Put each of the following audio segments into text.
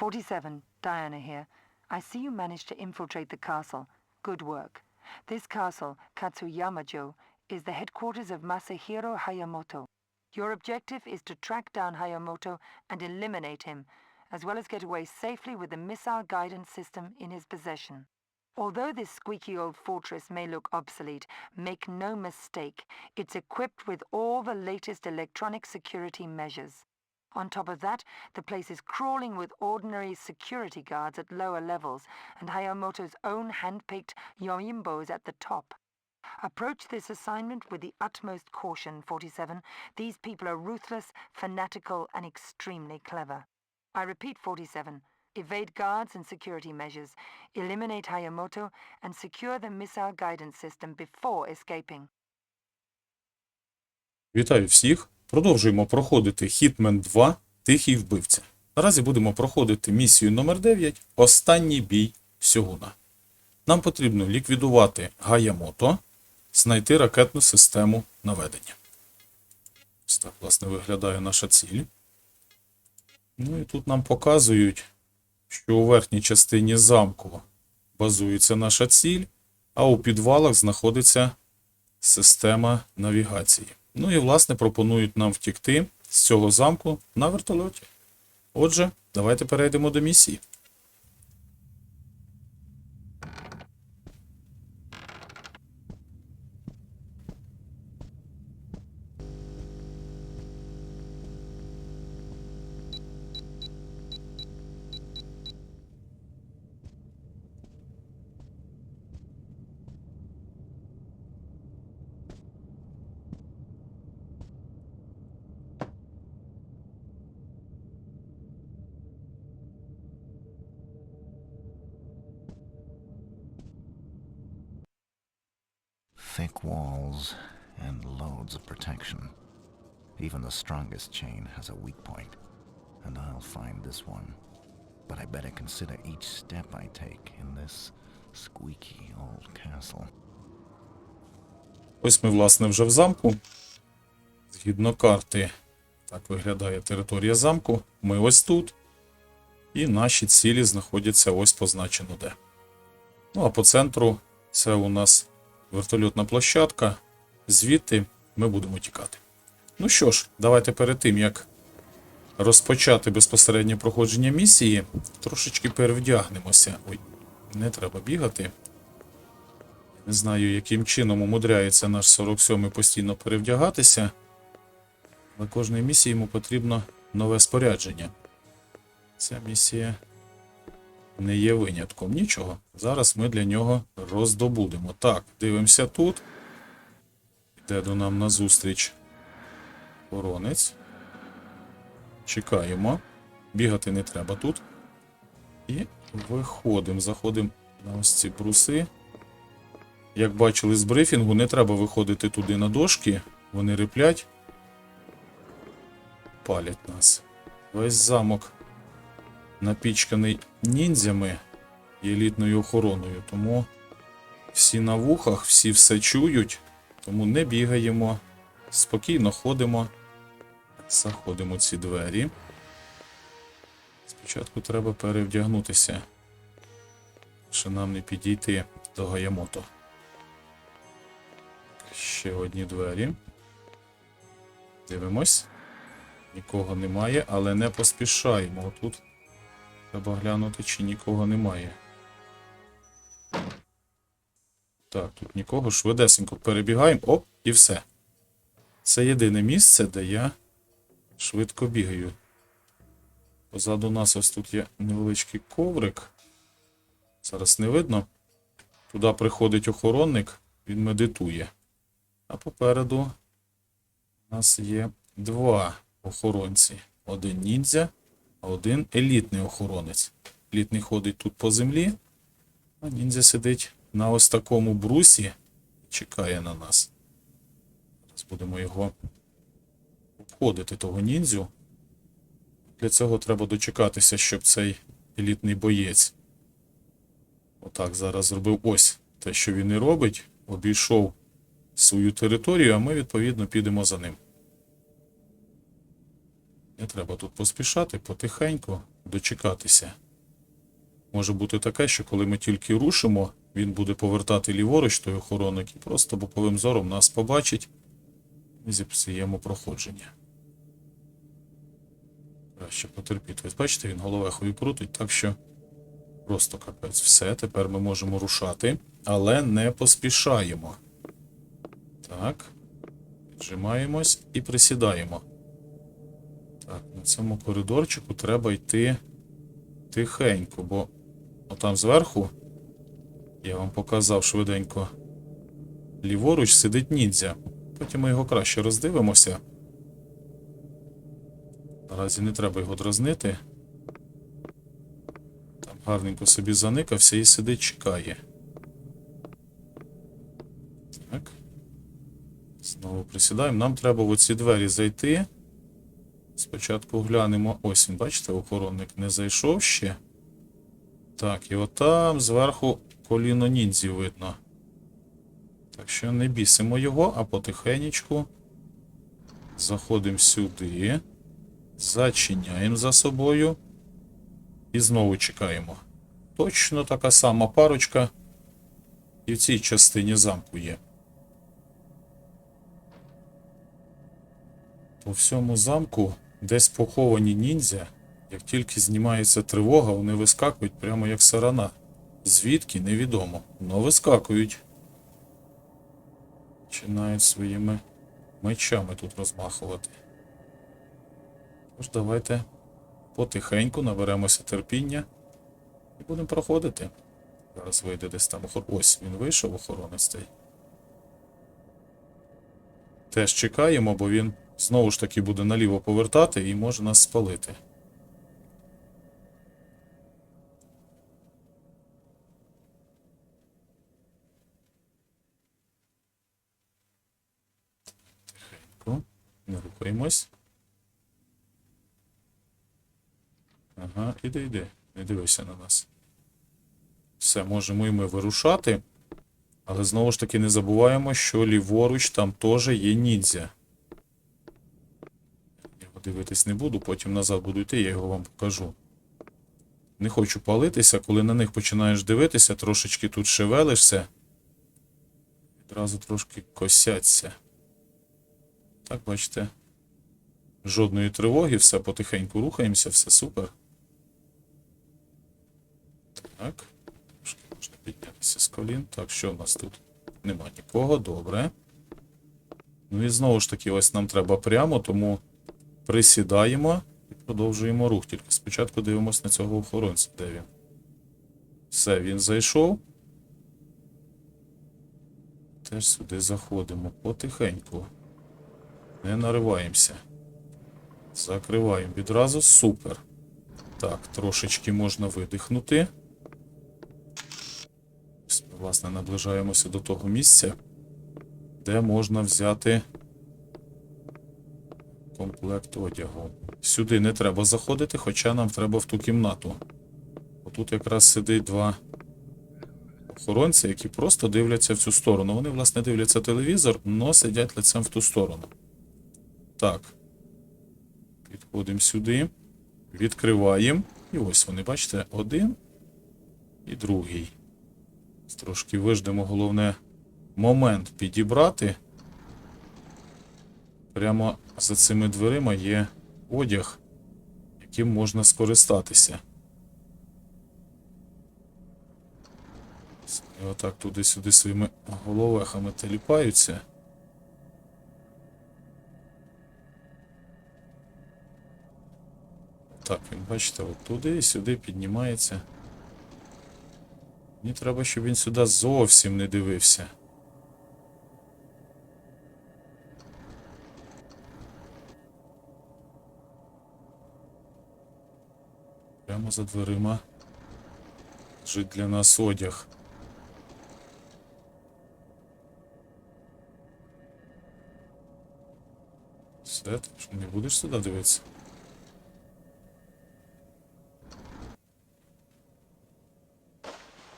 47, Diana here. I see you managed to infiltrate the castle. Good work. This castle, Katsuyama-jo, is the headquarters of Masahiro Hayamoto. Your objective is to track down Hayamoto and eliminate him, as well as get away safely with the missile guidance system in his possession. Although this squeaky old fortress may look obsolete, make no mistake, it's equipped with all the latest electronic security measures. On top of that, the place is crawling with ordinary security guards at lower levels, and Hayamoto's own hand-picked Yoimbos at the top. Approach this assignment with the utmost caution, 47. These people are ruthless, fanatical, and extremely clever. I repeat, 47. Evade guards and security measures, eliminate Hayamoto, and secure the missile guidance system before escaping. Вітаю всіх! Продовжуємо проходити Hitman 2 Тихий вбивця. Наразі будемо проходити місію номер 9 Останній бій Сьогуна. Нам потрібно ліквідувати Гаямото, знайти ракетну систему наведення. Ось так, власне, виглядає наша ціль. Ну і тут нам показують, що у верхній частині замку базується наша ціль, а у підвалах знаходиться система навігації. Ну і, власне, пропонують нам втікти з цього замку на вертольоті. Отже, давайте перейдемо до місії. Thick walls and loads of protection. Even the strongest chain has a weak point, and I'll find this one. But I better consider each step I take in this squeaky old castle. Ось ми, власне, вже в замку. Згідно карти, так виглядає територія замку. Ми ось тут. І наші цілі знаходяться ось позначено де. Ну а по центру це у нас вертольотна площадка. Звідти ми будемо тікати. Ну що ж, давайте перед тим, як розпочати безпосереднє проходження місії, трошечки перевдягнемося. Ой, не треба бігати. Не знаю, яким чином умудряється наш 47-й постійно перевдягатися. Але кожній місії йому потрібно нове спорядження. Ця місія не є винятком. Нічого. Зараз ми для нього роздобудемо. Так, дивимося тут. Йде до нам назустріч охоронець. Чекаємо. Бігати не треба тут. І виходимо. Заходимо на ось ці бруси. Як бачили з брифінгу, не треба виходити туди на дошки. Вони риплять. Палять нас. Весь замок напічканий ніндзями і елітною охороною. Тому всі на вухах, всі все чують. Тому не бігаємо. Спокійно ходимо. Заходимо ці двері. Спочатку треба перевдягнутися. Ще нам не підійти до Гаямото. Ще одні двері. Дивимось. Нікого немає, але не поспішаємо. Отут треба глянути, чи нікого немає. Так, тут нікого. Швидесенько перебігаємо. Оп, і все. Це єдине місце, де я швидко бігаю. Позаду нас ось тут є невеличкий коврик. Зараз не видно. Туди приходить охоронник, він медитує. А попереду у нас є два охоронці. Один ніндзя, один елітний охоронець. Елітний ходить тут по землі, а ніндзя сидить на ось такому брусі чекає на нас. Зараз будемо його обходити, того ніндзю. Для цього треба дочекатися, щоб цей елітний боєць отак зараз зробив ось те, що він і робить, обійшов свою територію, а ми, відповідно, підемо за ним. Не треба тут поспішати, потихеньку. дочекатися. Може бути таке, що коли ми тільки рушимо, він буде повертати ліворуч той охоронник і просто боковим зором нас побачить і зіпсуємо проходження. Краще потерпіти. Ось бачите, він головехою крутить, так що просто капець. Все, тепер ми можемо рушати, але не поспішаємо. Так. Піджимаємось і присідаємо. Так, на цьому коридорчику треба йти тихенько, бо отам зверху, я вам показав швиденько, ліворуч сидить ніндзя. Потім ми його краще роздивимося. Наразі не треба його дразнити. Там гарненько собі заникався і сидить, чекає. Так. Знову присідаємо. Нам треба в оці двері зайти. Спочатку глянемо. Ось він, бачите, охоронник не зайшов ще. Так, і отам зверху коліно ніндзі видно. Так що не бісимо його, а потихенечку заходимо сюди, зачиняємо за собою і знову чекаємо. Точно така сама парочка і в цій частині замку є. По всьому замку десь поховані ніндзя. Як тільки знімається тривога, вони вискакують прямо як сарана. Звідки невідомо, но вискакують. Починають своїми мечами тут розмахувати. Тож давайте потихеньку наберемося терпіння і будемо проходити. Зараз вийде десь там охор... Ось він вийшов, охоронець цей. Теж чекаємо, бо він знову ж таки буде наліво повертати і може нас спалити. Тихенько. Не рухаємось. Ага, іди, іди. Не дивися на нас. Все, можемо і ми вирушати. Але знову ж таки не забуваємо, що ліворуч там теж є ніндзя. Дивитись не буду, потім назад буду йти, я його вам покажу. Не хочу палитися, коли на них починаєш дивитися, трошечки тут шевелишся. Відразу трошки косяться. Так, бачите. Жодної тривоги, все потихеньку рухаємося, все супер. Так. Трошки можна піднятися з колін. Так, що в нас тут? Нема нікого, добре. Ну і знову ж таки, ось нам треба прямо, тому присідаємо і продовжуємо рух. Тільки спочатку дивимося на цього охоронця, де він. Все, він зайшов. Теж сюди заходимо потихеньку. Не нариваємося. Закриваємо відразу. Супер. Так, трошечки можна видихнути. Власне, наближаємося до того місця, де можна взяти комплект одягу. Сюди не треба заходити, хоча нам треба в ту кімнату. Отут якраз сидить два охоронці, які просто дивляться в цю сторону. Вони, власне, дивляться телевізор, але сидять лицем в ту сторону. Так. Підходимо сюди. Відкриваємо. І ось вони, бачите, один і другий. Трошки виждемо, головне, момент підібрати. Прямо за цими дверима є одяг, яким можна скористатися. І отак туди-сюди своїми головехами теліпаються. Так, він, бачите, от туди і сюди піднімається. Мені треба, щоб він сюди зовсім не дивився. Прямо за дверима лежить для нас одяг. Все, ти що не будеш сюди дивитися?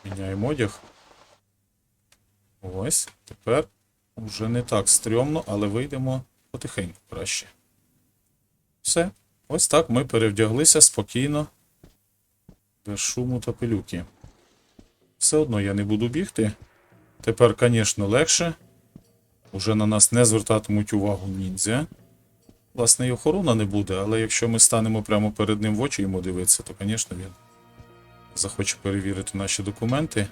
Міняємо одяг. Ось. Тепер вже не так стрьомно, але вийдемо потихеньку краще. Все. Ось так ми перевдяглися спокійно Без шуму та пилюки. Все одно я не буду бігти. Тепер, звісно, легше. Уже на нас не звертатимуть увагу ніндзя. Власне, і охорона не буде, але якщо ми станемо прямо перед ним в очі йому дивитися, то, звісно, він захоче перевірити наші документи,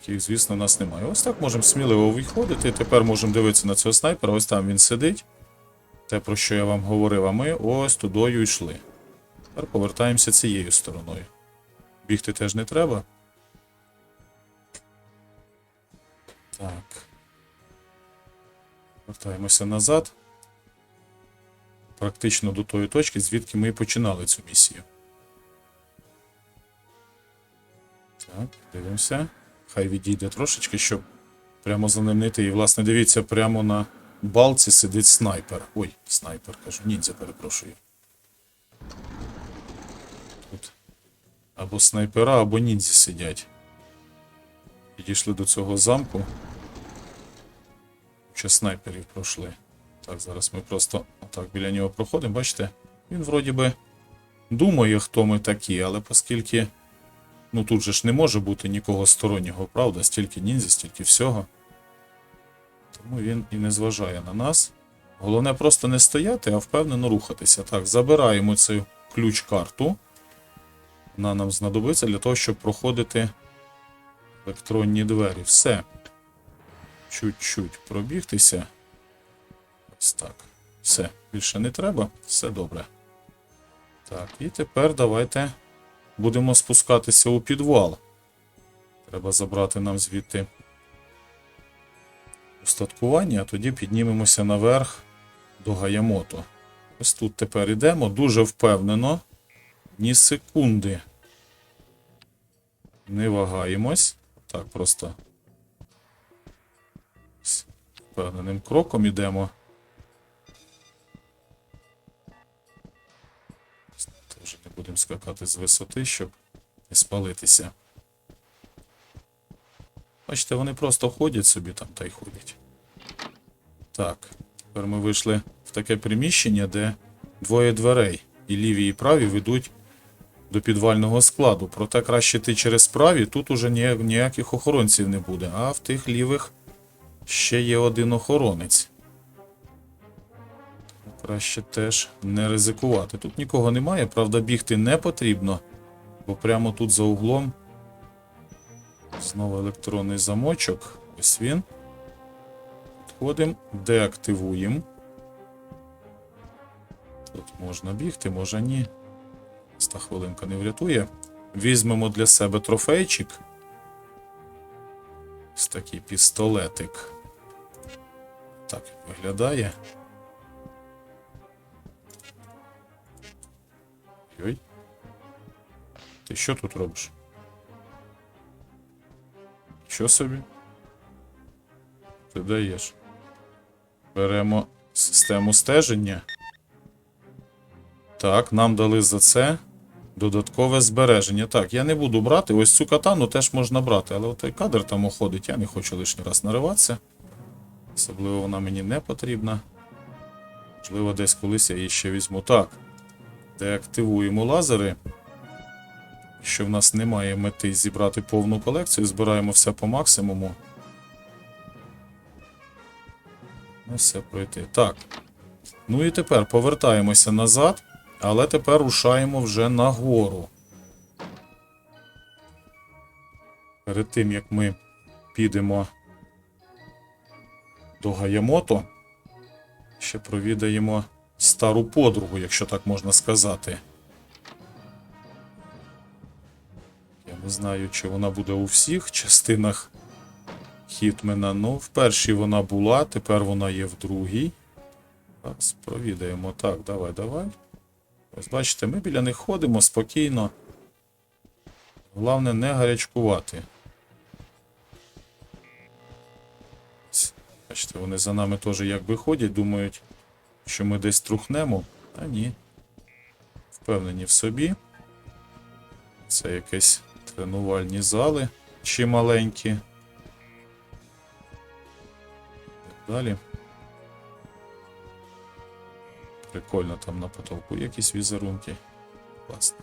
яких, звісно, у нас немає. Ось так можемо сміливо виходити. Тепер можемо дивитися на цього снайпера. Ось там він сидить. Те, про що я вам говорив, а ми ось тудою йшли. Тепер повертаємося цією стороною. Бігти теж не треба. Так. Вертаємося назад. Практично до тої точки, звідки ми і починали цю місію. Так, дивимося. Хай відійде трошечки, щоб прямо за ним не. І, власне, дивіться, прямо на балці сидить снайпер. Ой, снайпер, кажу, ніндзя, перепрошую. Або снайпера, або ніндзі сидять. Підійшли до цього замку. Ще снайперів пройшли. Так, зараз ми просто отак біля нього проходимо. Бачите? Він вроді би думає, хто ми такі, але оскільки. Ну тут же ж не може бути нікого стороннього, правда? Стільки ніндзя, стільки всього. Тому він і не зважає на нас. Головне просто не стояти, а впевнено рухатися. Так, забираємо цю ключ-карту. Вона нам знадобиться для того, щоб проходити електронні двері. Все. Чуть-чуть пробігтися. Ось так. Все. Більше не треба. Все добре. Так, і тепер давайте будемо спускатися у підвал. Треба забрати нам звідти устаткування, а тоді піднімемося наверх до Гаямото. Ось тут тепер йдемо дуже впевнено. Ні секунди. Не вагаємось. Так, просто з впевненим кроком йдемо. Теж не будемо скакати з висоти, щоб не спалитися. Бачите, вони просто ходять собі там та й ходять. Так, тепер ми вийшли в таке приміщення, де двоє дверей, і ліві, і праві ведуть до підвального складу. Проте краще йти через праві, тут уже ніяк- ніяких охоронців не буде, а в тих лівих ще є один охоронець. Краще теж не ризикувати. Тут нікого немає, правда, бігти не потрібно, бо прямо тут за углом знову електронний замочок. Ось він. Підходимо, деактивуємо. Тут можна бігти, може ні. Ста хвилинка не врятує. Візьмемо для себе трофейчик. Ось такий пістолетик. Так виглядає. Йой. Ти що тут робиш? Що собі? Ти даєш. Беремо систему стеження. Так, нам дали за це додаткове збереження. Так, я не буду брати. Ось цю катану теж можна брати, але той кадр там уходить, я не хочу лишній раз нариватися. Особливо вона мені не потрібна. Можливо, десь колись я її ще візьму. Так. Деактивуємо лазери. Що в нас немає мети зібрати повну колекцію, збираємо все по максимуму. Не все пройти. Так. Ну і тепер повертаємося назад, але тепер рушаємо вже нагору. Перед тим як ми підемо до Гаямото, ще провідаємо стару подругу, якщо так можна сказати. Я не знаю, чи вона буде у всіх частинах Хітмена. Ну, в першій вона була, тепер вона є в другій. Зараз провідаємо. Так, давай, давай. Ось бачите, ми біля них ходимо спокійно. Головне не гарячкувати. Бачите, вони за нами теж якби ходять, думають, що ми десь трухнемо. А ні. Впевнені в собі. Це якісь тренувальні зали чи маленькі. Далі. Прикольно там на потолку якісь візерунки. Класно.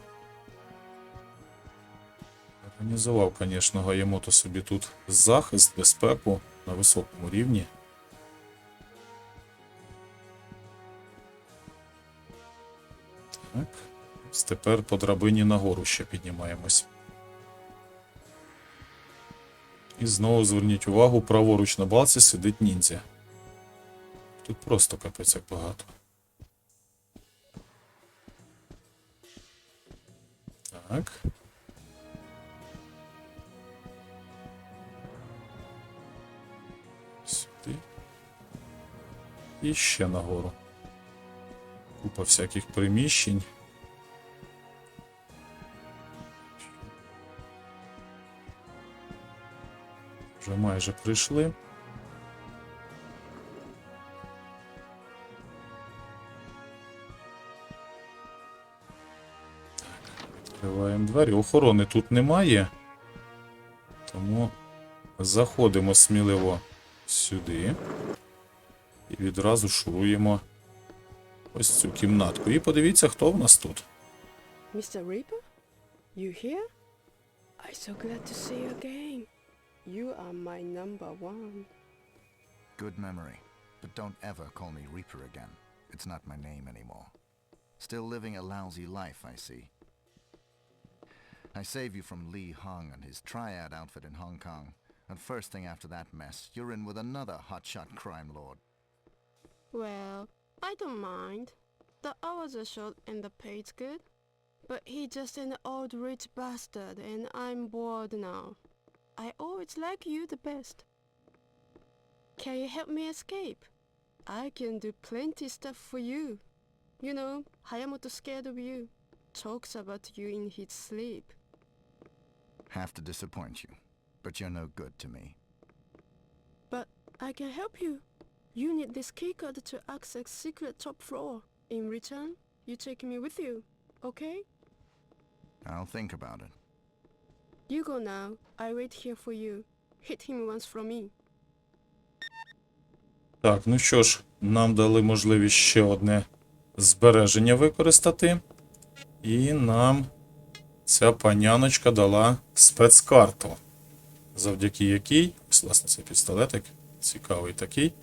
Організував, звісно, Гаємото собі тут захист, безпеку на високому рівні. Так. Тепер по драбині нагору ще піднімаємось. І знову зверніть увагу, праворуч на балці сидить ніндзя. Тут просто капець як багато. Так. Сюди. І ще нагору. Купа всяких приміщень. Вже майже прийшли. Двері. Охорони тут немає. Тому заходимо сміливо сюди. І відразу шуруємо ось цю кімнатку. І подивіться, хто в нас тут. Mr. Reaper? You here? I'm so glad to see you again. You are my number one. Good memory. But don't ever call me Reaper again. It's not my name anymore. Still living a lousy life, I see. I save you from Lee Hong and his triad outfit in Hong Kong. And first thing after that mess, you're in with another hotshot crime lord. Well, I don't mind. The hours are short and the pay's good. But he's just an old rich bastard and I'm bored now. I always like you the best. Can you help me escape? I can do plenty stuff for you. You know, Hayamoto scared of you. Talks about you in his sleep. Have to disappoint you. But you're no good to me. But I can help you. You need this keycard to access secret top floor. In return, you take me with you, okay? I'll think about it. You go now. I wait here for you. Hit him once from me. Так, ну що ж, нам дали можливість ще одне збереження використати. І нам ця паняночка дала спецкарту, завдяки якій, ось, власне, цей пістолетик, цікавий такий.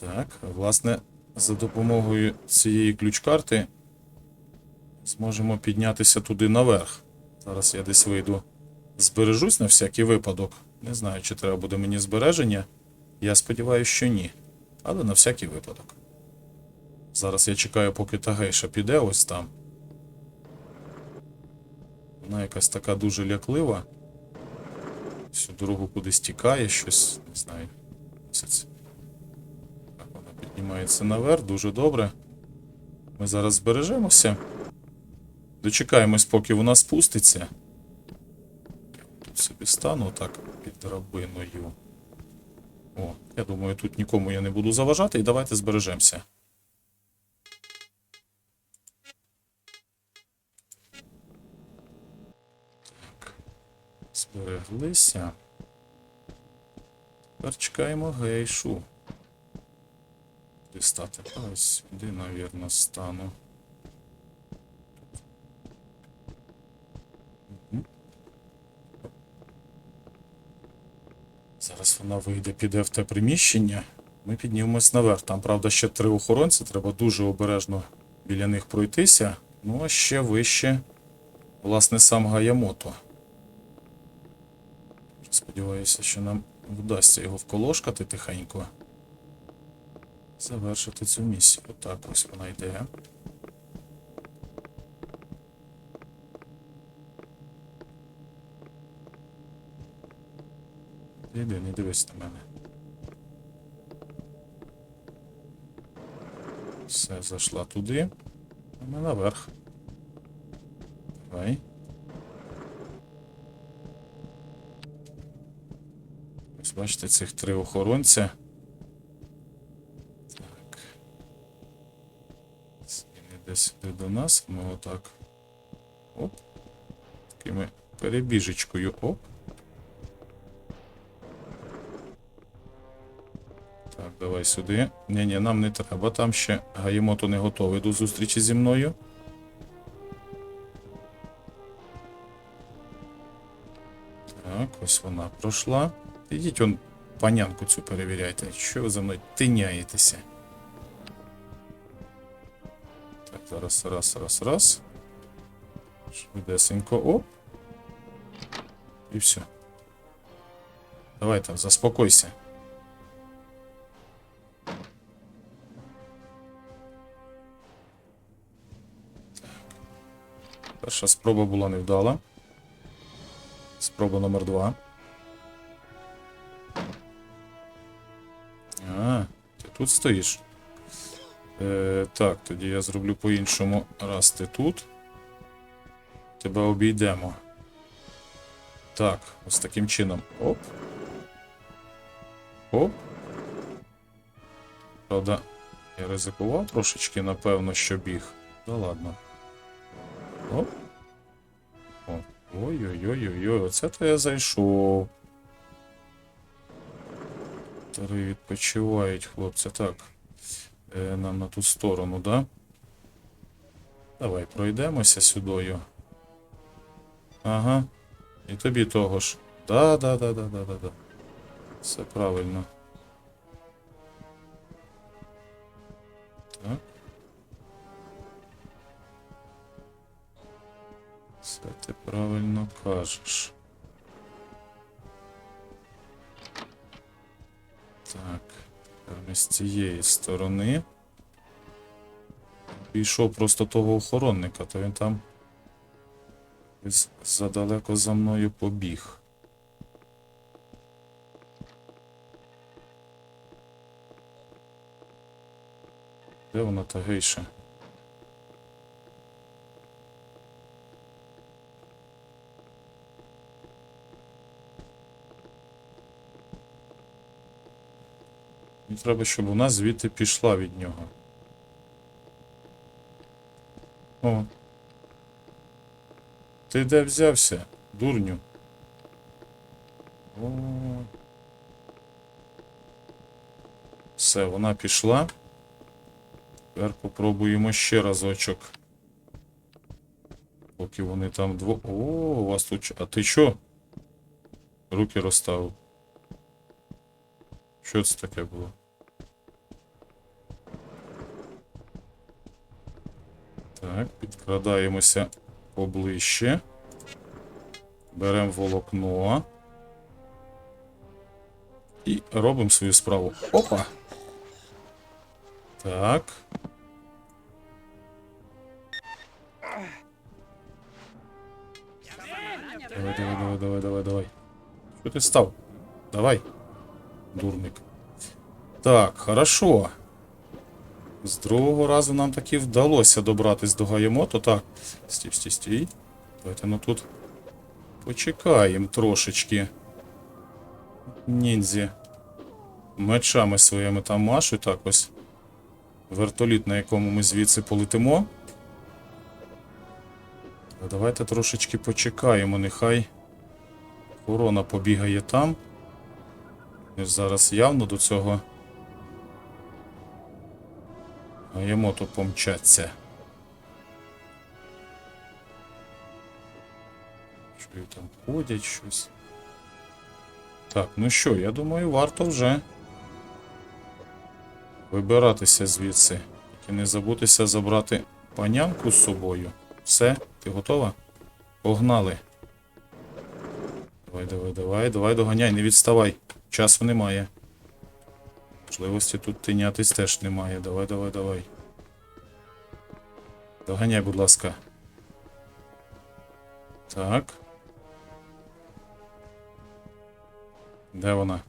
Так, власне, за допомогою цієї ключ-карти зможемо піднятися туди наверх. Зараз я десь вийду, збережусь на всякий випадок. Не знаю, чи треба буде мені збереження. Я сподіваюся, що ні. Але на всякий випадок. Зараз я чекаю, поки та гейша піде ось там. Вона якась така дуже ляклива. Всю дорогу кудись тікає, щось, не знаю. Так, вона піднімається наверх, дуже добре. Ми зараз збережемося. Дочекаємось, поки вона спуститься. Тут собі стану так під драбиною. О, я думаю, тут нікому я не буду заважати, і давайте збережемося. Збереглися. Тепер чекаємо гейшу. Куди стати? Ось сюди, навірно, стану. Зараз вона вийде, піде в те приміщення. Ми піднімемось наверх. Там, правда, ще три охоронці, треба дуже обережно біля них пройтися. Ну, а ще вище, власне, сам Гаямото. Сподіваюся, що нам вдасться його вколошкати тихенько. Завершити цю місію. Так, ось вона йде. Іди, не дивись на мене. Все, зайшла туди. А ми наверх. Давай. Бачите, цих три охоронця. Так. Він іде сюди до нас. Ми отак. Оп. Такими перебіжечкою. Оп. Так, давай сюди. Ні-ні, нам не треба. Там ще Гаємото не готовий до зустрічі зі мною. Так, ось вона пройшла. Ідіть он панянку цю перевіряйте. Що ви за мною тиняєтеся? Так, зараз раз, раз, раз. Швидесенько, оп. І все. Давай там, заспокойся. Перша спроба була невдала. Спроба номер два. Тут стоїш. Е, так, тоді я зроблю по-іншому. Раз ти тут. Тебе обійдемо. Так, ось таким чином. Оп. Оп. Правда, я ризикував трошечки, напевно, що біг. Да ладно. Оп. Ой-ой-ой-ой-ой, оце то я зайшов. Тари відпочивають, хлопці. Так. Е, нам на ту сторону, да? Давай пройдемося сюдою. Ага. І тобі того ж. Да, да, да, да, да, да, да. Все правильно. Так. Все ти правильно кажеш. З цієї сторони. Пішов просто того охоронника, то він там задалеко за мною побіг. Де вона та гейша? Треба, щоб вона звідти пішла від нього. О. Ти де взявся, дурню? О. Все, вона пішла. Тепер попробуємо ще разочок. Поки вони там дво. О, у вас тут. А ти що? Руки розставив. Що це таке було? Так, підкрадаємося поближче. Беремо волокно. І робимо свою справу. Опа! Так. Давай, давай, давай, давай, давай, давай. Що ти став? Давай. Дурник. Так, хорошо. З другого разу нам таки вдалося добратись до Гаємото. Так. Стій, стій, стій. Давайте ну тут почекаємо трошечки. Ніндзі. Мечами своїми там машуть. Так ось. Вертоліт, на якому ми звідси полетимо. А Давайте трошечки почекаємо, нехай корона побігає там. Зараз явно до цього Гаємото помчаться. Чую, там ходять щось. Так, ну що, я думаю, варто вже вибиратися звідси. Тільки не забутися забрати панянку з собою. Все, ти готова? Погнали. Давай, давай, давай, давай, доганяй, не відставай. Часу немає. Можливості тут тинятись теж немає. Давай, давай, давай. Доганяй, будь ласка. Так. Де вона?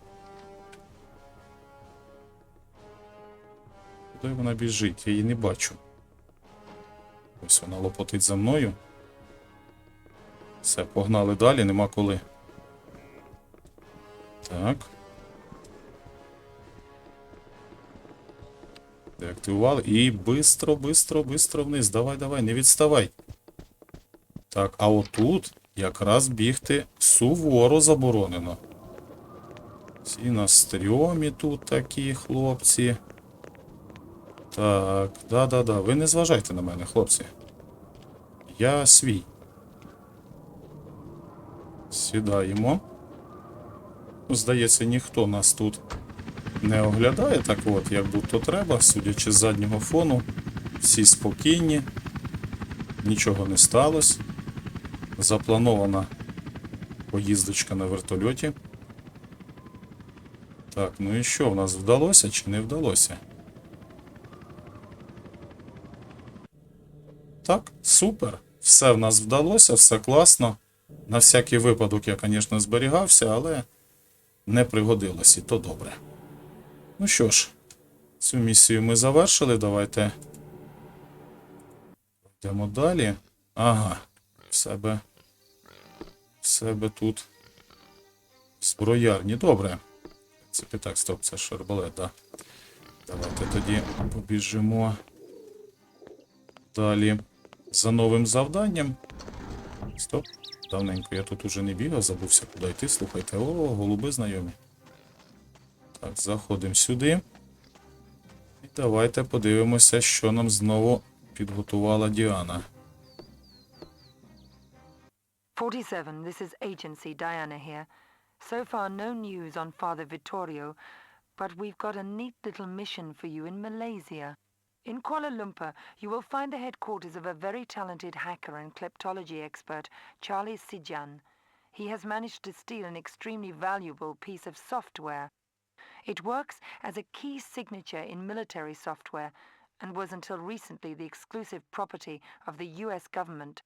Куди вона біжить? Я її не бачу. Ось вона лопотить за мною. Все, погнали далі, нема коли. Так. Деактивували. І бистро, бистро, бистро вниз. Давай, давай, не відставай. Так, а отут якраз бігти суворо заборонено. Всі на стрьомі тут такі хлопці. Так, да-да-да. Ви не зважайте на мене, хлопці. Я свій. Сідаємо. Здається, ніхто нас тут не оглядає так от, як будто треба, судячи з заднього фону. Всі спокійні, нічого не сталося. Запланована поїздочка на вертольоті. Так, ну і що, в нас вдалося чи не вдалося? Так, супер. Все в нас вдалося, все класно. На всякий випадок я, звісно, зберігався, але не пригодилось, і то добре. Ну що ж, цю місію ми завершили. Давайте йдемо далі. Ага, в себе. В себе тут. Зброярні. Добре. Це так, стоп, це ж арбалет, да. Давайте тоді побіжимо далі за новим завданням. Стоп. Давненько я тут уже не бігав, забувся куди йти. Слухайте, о, голуби знайомі. Так, заходимо сюди. І давайте подивимося, що нам знову підготувала Діана. 47, this is Agency Diana here. So far, no news on Father Vittorio, but we've got a neat little mission for you in Malaysia. In Kuala Lumpur, you will find the headquarters of a very talented hacker and kleptology expert, Charlie Sijan. He has managed to steal an extremely valuable piece of software. it works as a key signature in military software and was until recently the exclusive property of the US government.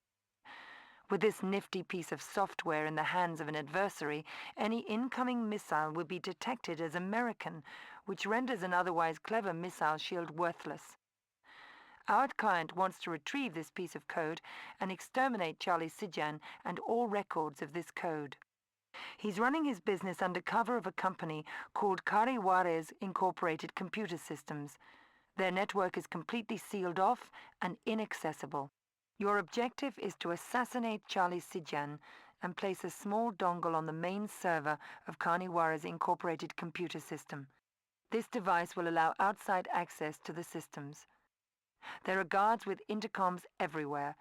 With this nifty piece of software in the hands of an adversary, any incoming missile will be detected as American, which renders an otherwise clever missile shield worthless. Our client wants to retrieve this piece of code and exterminate Charlie Sijan and all records of this code. He's running his business under cover of a company called Cari Juarez Incorporated Computer Systems. Their network is completely sealed off and inaccessible. Your objective is to assassinate Charlie Sijan and place a small dongle on the main server of Carniwara's incorporated computer system. This device will allow outside access to the systems. There are guards with intercoms everywhere,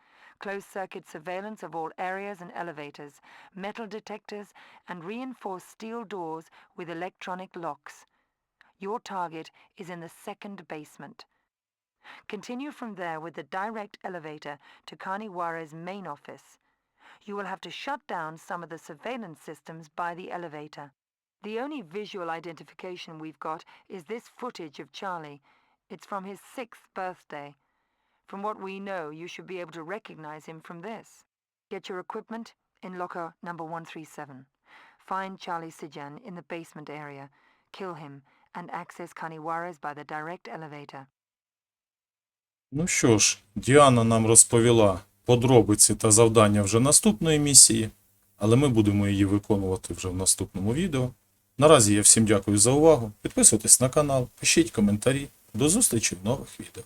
closed circuit surveillance of all areas and elevators, metal detectors, and reinforced steel doors with electronic locks. Your target is in the second basement. Continue from there with the direct elevator to Carniwara's main office. You will have to shut down some of the surveillance systems by the elevator. The only visual identification we've got is this footage of Charlie. It's from his sixth birthday. From what we know, you should be able to recognize him from this. Get your equipment in locker number 137. Find Charlie Sijan in the basement area. Kill him and access Kaniwaras by the direct elevator. Ну що ж, Діана нам розповіла подробиці та завдання вже наступної місії, але ми будемо її виконувати вже в наступному відео. Наразі я всім дякую за увагу. Підписуйтесь на канал, пишіть коментарі. До зустрічі в нових відео.